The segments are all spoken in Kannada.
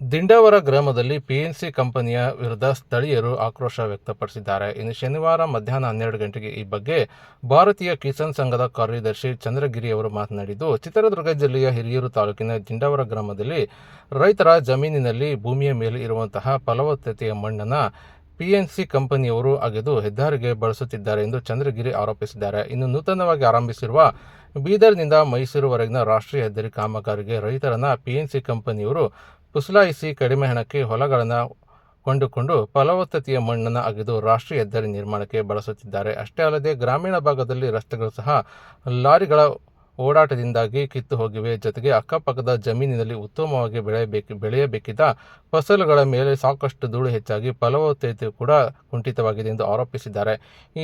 ದಿಂಡವರ ಗ್ರಾಮದಲ್ಲಿ ಪಿಎನ್ಸಿ ಕಂಪನಿಯ ವಿರುದ್ಧ ಸ್ಥಳೀಯರು ಆಕ್ರೋಶ ವ್ಯಕ್ತಪಡಿಸಿದ್ದಾರೆ. ಇನ್ನು ಶನಿವಾರ ಮಧ್ಯಾಹ್ನ ಹನ್ನೆರಡು ಗಂಟೆಗೆ ಈ ಬಗ್ಗೆ ಭಾರತೀಯ ಕಿಸಾನ್ ಸಂಘದ ಕಾರ್ಯದರ್ಶಿ ಚಂದ್ರಗಿರಿ ಅವರು ಮಾತನಾಡಿದ್ದು, ಚಿತ್ರದುರ್ಗ ಜಿಲ್ಲೆಯ ಹಿರಿಯೂರು ತಾಲೂಕಿನ ದಿಂಡವರ ಗ್ರಾಮದಲ್ಲಿ ರೈತರ ಜಮೀನಿನಲ್ಲಿ ಭೂಮಿಯ ಮೇಲೆ ಇರುವಂತಹ ಫಲವತ್ತತೆಯ ಮಣ್ಣನ್ನು ಪಿಎನ್ಸಿ ಕಂಪನಿಯವರು ಅಗೆದು ಹೆದ್ದಾರಿಗೆ ಬಳಸುತ್ತಿದ್ದಾರೆ ಎಂದು ಚಂದ್ರಗಿರಿ ಆರೋಪಿಸಿದ್ದಾರೆ. ಇನ್ನು ನೂತನವಾಗಿ ಆರಂಭಿಸಿರುವ ಬೀದರ್ನಿಂದ ಮೈಸೂರುವರೆಗಿನ ರಾಷ್ಟ್ರೀಯ ಹೆದ್ದಾರಿ ಕಾಮಗಾರಿಗೆ ರೈತರನ್ನ ಪಿಎನ್ಸಿ ಕಂಪನಿಯವರು ಪುಸಲಾಯಿಸಿ ಕಡಿಮೆ ಹಣಕ್ಕೆ ಹೊಲಗಳನ್ನು ಕೊಂಡುಕೊಂಡು ಫಲವತ್ತತೆಯ ಮಣ್ಣನ್ನು ಅಗೆದು ರಾಷ್ಟ್ರೀಯ ಹೆದ್ದಾರಿ ನಿರ್ಮಾಣಕ್ಕೆ ಬಳಸುತ್ತಿದ್ದಾರೆ. ಅಷ್ಟೇ ಅಲ್ಲದೆ ಗ್ರಾಮೀಣ ಭಾಗದಲ್ಲಿ ರಸ್ತೆಗಳು ಸಹ ಲಾರಿಗಳ ಓಡಾಟದಿಂದಾಗಿ ಕಿತ್ತು ಹೋಗಿವೆ. ಜೊತೆಗೆ ಅಕ್ಕಪಕ್ಕದ ಜಮೀನಿನಲ್ಲಿ ಉತ್ತಮವಾಗಿ ಬೆಳೆಯಬೇಕು ಬೆಳೆಯಬೇಕಿದ್ದ ಫಸಲುಗಳ ಮೇಲೆ ಸಾಕಷ್ಟು ಧೂಳು ಹೆಚ್ಚಾಗಿ ಫಲವತ್ತತೆ ಕೂಡ ಕುಂಠಿತವಾಗಿದೆ ಎಂದು ಆರೋಪಿಸಿದ್ದಾರೆ.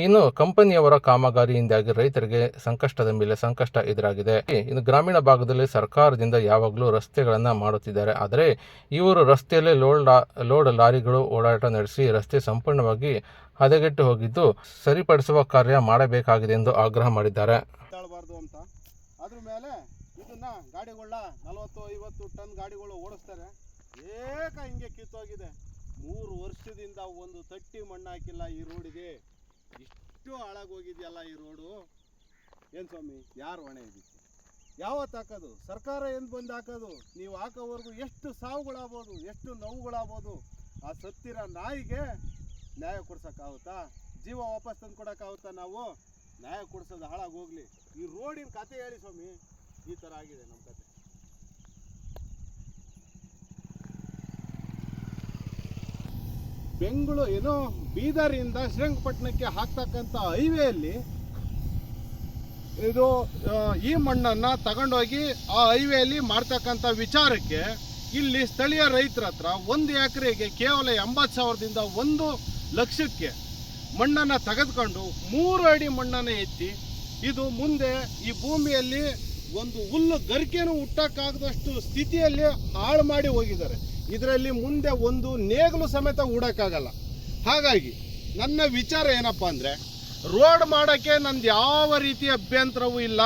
ಇನ್ನು ಕಂಪನಿಯವರ ಕಾಮಗಾರಿಯಿಂದಾಗಿ ರೈತರಿಗೆ ಸಂಕಷ್ಟದ ಮೇಲೆ ಸಂಕಷ್ಟ ಎದುರಾಗಿದೆ. ಇನ್ನು ಗ್ರಾಮೀಣ ಭಾಗದಲ್ಲಿ ಸರ್ಕಾರದಿಂದ ಯಾವಾಗಲೂ ರಸ್ತೆಗಳನ್ನು ಮಾಡುತ್ತಿದ್ದಾರೆ. ಆದರೆ ಇವರು ರಸ್ತೆಯಲ್ಲೇ ಲೋಡ್ ಲೋಡ್ ಲಾರಿಗಳು ಓಡಾಟ ನಡೆಸಿ ರಸ್ತೆ ಸಂಪೂರ್ಣವಾಗಿ ಹದಗೆಟ್ಟು ಹೋಗಿದ್ದು ಸರಿಪಡಿಸುವ ಕಾರ್ಯ ಮಾಡಬೇಕಾಗಿದೆ ಎಂದು ಆಗ್ರಹ ಮಾಡಿದ್ದಾರೆ. ಅದ್ರ ಮೇಲೆ ಇದನ್ನ ಗಾಡಿಗಳ ನಲವತ್ತು, ಐವತ್ತು ಟನ್ ಗಾಡಿಗಳು ಓಡಿಸ್ತಾರೆ. ಏಕ ಹಿಂಗೆ ಕಿತ್ತೋಗಿದೆ. ಮೂರು ವರ್ಷದಿಂದ ಒಂದು ತಟ್ಟಿ ಮಣ್ಣು ಹಾಕಿಲ್ಲ ಈ ರೋಡಿಗೆ. ಇಷ್ಟು ಹಾಳಾಗೋಗಿದೆಯಲ್ಲ ಈ ರೋಡು. ಏನು ಸ್ವಾಮಿ, ಯಾರು ಹೊಣೆ ಇದಕ್ಕೆ ಯಾವತ್ತು ಹಾಕೋದು? ಸರ್ಕಾರ ಏನು ಬಂದು ಹಾಕೋದು? ನೀವು ಹಾಕೋವರೆಗೂ ಎಷ್ಟು ಸಾವುಗಳಾಗ್ಬೋದು, ಎಷ್ಟು ನೋವುಗಳಾಗ್ಬೋದು? ಆ ಸತ್ತಿರ ನಾಯಿಗೆ ನ್ಯಾಯ ಕೊಡ್ಸೋಕ್ಕಾಗುತ್ತಾ? ಜೀವ ವಾಪಸ್ ತಂದು ಕೊಡೋಕ್ಕಾಗುತ್ತಾ ನಾವು? ನ್ಯಾಯ ಕೊಡ್ಸೋದು ಹಾಳಾಗೋಗ್ಲಿ ಈ ರೋಡಿನ ಕತೆ ಹೇಳಿ ಸ್ವಾಮಿ. ಈ ಥರ ಆಗಿದೆ ನಮ್ಮ ಕತೆ. ಬೆಂಗಳೂರು ಏನೋ ಬೀದರಿಂದ ಶ್ರೀರಂಗಪಟ್ಟಣಕ್ಕೆ ಹಾಕ್ತಕ್ಕಂಥ ಹೈವೇಯಲ್ಲಿ ಇದು ಈ ಮಣ್ಣನ್ನು ತಗೊಂಡೋಗಿ ಆ ಹೈವೇಲಿ ಮಾಡ್ತಕ್ಕಂಥ ವಿಚಾರಕ್ಕೆ ಇಲ್ಲಿ ಸ್ಥಳೀಯ ರೈತರ ಹತ್ರ ಒಂದು ಎಕರೆಗೆ ಕೇವಲ ಎಂಬತ್ತು ಸಾವಿರದಿಂದ ಒಂದು ಲಕ್ಷಕ್ಕೆ ಮಣ್ಣನ್ನು ತೆಗೆದುಕೊಂಡು ಮೂರು ಅಡಿ ಮಣ್ಣನ್ನು ಎತ್ತಿ ಇದು ಮುಂದೆ ಈ ಭೂಮಿಯಲ್ಲಿ ಒಂದು ಹುಲ್ಲು ಗರಿಕೆನೂ ಹುಟ್ಟಕ್ಕಾಗದಷ್ಟು ಸ್ಥಿತಿಯಲ್ಲಿ ಹಾಳು ಮಾಡಿ ಹೋಗಿದ್ದಾರೆ. ಇದರಲ್ಲಿ ಮುಂದೆ ಒಂದು ನೇಗಲು ಸಮೇತ ಹೂಡಕ್ಕಾಗಲ್ಲ ಹಾಗಾಗಿ ನನ್ನ ವಿಚಾರ ಏನಪ್ಪ ಅಂದರೆ ರೋಡ್ ಮಾಡೋಕ್ಕೆ ನಂದು ಯಾವ ರೀತಿಯ ಅಭ್ಯಂತರವೂ ಇಲ್ಲ.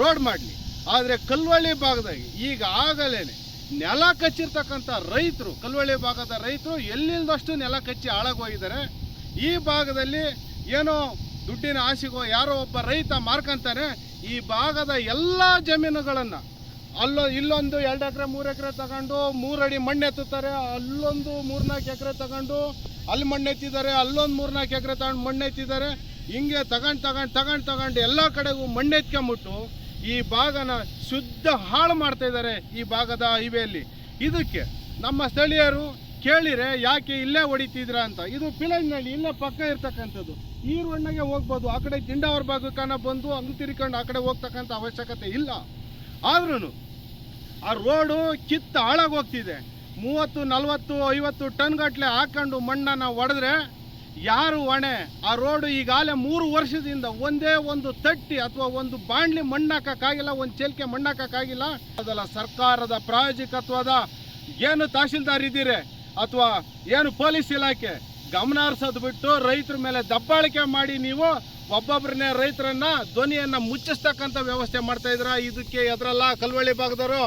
ರೋಡ್ ಮಾಡಲಿ. ಆದರೆ ಕಲ್ವಳ್ಳಿ ಭಾಗದಾಗಿ ಈಗ ಆಗಲೇನೆ ನೆಲ ಕಚ್ಚಿರ್ತಕ್ಕಂಥ ರೈತರು, ಕಲ್ವಳ್ಳಿ ಭಾಗದ ರೈತರು ಎಲ್ಲಿಲ್ದಷ್ಟು ನೆಲ ಕಚ್ಚಿ ಹಾಳಾಗೋಗಿದ್ದಾರೆ ಈ ಭಾಗದಲ್ಲಿ ಏನೋ ದುಡ್ಡಿನ ಆಸೆಗೋ ಯಾರೋ ಒಬ್ಬ ರೈತ ಮಾರ್ಕಂತಾನೆ ಈ ಭಾಗದ ಎಲ್ಲ ಜಮೀನುಗಳನ್ನು ಅಲ್ಲೋ ಇಲ್ಲೊಂದು ಎರಡು ಎಕರೆ, ಮೂರು ಎಕರೆ ತಗೊಂಡು ಮೂರಡಿ ಮಣ್ಣು ಎತ್ತುತ್ತಾರೆ, ಅಲ್ಲೊಂದು ಮೂರ್ನಾಲ್ಕು ಎಕರೆ ತಗೊಂಡು ಅಲ್ಲಿ ಮಣ್ಣು ಎತ್ತಿದ್ದಾರೆ, ಅಲ್ಲೊಂದು ಮೂರ್ನಾಲ್ಕು ಎಕರೆ ತಗೊಂಡು ಮಣ್ಣು ಎತ್ತಿದ್ದಾರೆ. ಹಿಂಗೆ ತಗೊಂಡು ತಗೊಂಡು ತಗೊಂಡು ತಗೊಂಡು ಎಲ್ಲ ಕಡೆಗೂ ಮಣ್ಣು ಎತ್ಕೊಂಬಿಟ್ಟು ಈ ಭಾಗನ ಶುದ್ಧ ಹಾಳು ಮಾಡ್ತಾ ಇದ್ದಾರೆ ಈ ಭಾಗದ ಹೈವೇಲಿ. ಇದಕ್ಕೆ ನಮ್ಮ ಸ್ಥಳೀಯರು ಕೇಳಿರೆ ಯಾಕೆ ಇಲ್ಲೇ ಹೊಡಿತಿದ್ರ ಅಂತ. ಇದು ಪಿಳಜ್ನಳ್ಳಿ ಇಲ್ಲೇ ಪಕ್ಕ ಇರ್ತಕ್ಕಂಥದ್ದು. ಈ ರೋಡ್ನಾಗೆ ಹೋಗ್ಬೋದು. ಆ ಕಡೆ ದಿಂಡಾವರ ಭಾಗಕ್ಕನ ಬಂದು ಹಂಗೆ ತಿರ್ಕೊಂಡು ಆ ಕಡೆ ಹೋಗ್ತಕ್ಕಂಥ ಅವಶ್ಯಕತೆ ಇಲ್ಲ. ಆದ್ರೂ ಆ ರೋಡು ಕಿತ್ತು ಹಾಳಾಗಿ ಹೋಗ್ತಿದೆ. ಮೂವತ್ತು, ನಲವತ್ತು, ಐವತ್ತು ಟನ್ ಗಟ್ಟಲೆ ಹಾಕೊಂಡು ಮಣ್ಣನ್ನು ಹೊಡೆದ್ರೆ ಯಾರು ಹೊಣೆ? ಆ ರೋಡು ಈಗಾಗಲೇ ಮೂರು ವರ್ಷದಿಂದ ಒಂದೇ ಒಂದು ತಟ್ಟಿ ಅಥವಾ ಒಂದು ಬಾಂಡ್ಲಿ ಮಣ್ಣು ಹಾಕಕ್ಕಾಗಿಲ್ಲ ಒಂದು ಚೆಲ್ಕೆ ಮಣ್ಣು ಹಾಕಕ್ಕಾಗಿಲ್ಲ ಅದಲ್ಲ ಸರ್ಕಾರದ ಪ್ರಾಯೋಜಕತ್ವದ ಏನು ತಹಶೀಲ್ದಾರ್ ಇದ್ದೀರಿ? ಅಥವಾ ಏನು ಪೊಲೀಸ್ ಇಲಾಖೆ ಗಮನ ಹರಿಸೋದು ಬಿಟ್ಟು ರೈತರ ಮೇಲೆ ದಬ್ಬಾಳಿಕೆ ಮಾಡಿ ನೀವು ಒಬ್ಬೊಬ್ಬರನ್ನೇ ರೈತರನ್ನ ಧ್ವನಿಯನ್ನು ಮುಚ್ಚಿಸ್ತಕ್ಕಂಥ ವ್ಯವಸ್ಥೆ ಮಾಡ್ತಾ ಇದ್ರ ಇದಕ್ಕೆ ಎದ್ರಲ್ಲ ಕಲ್ವಳ್ಳಿ ಭಾಗದವರು.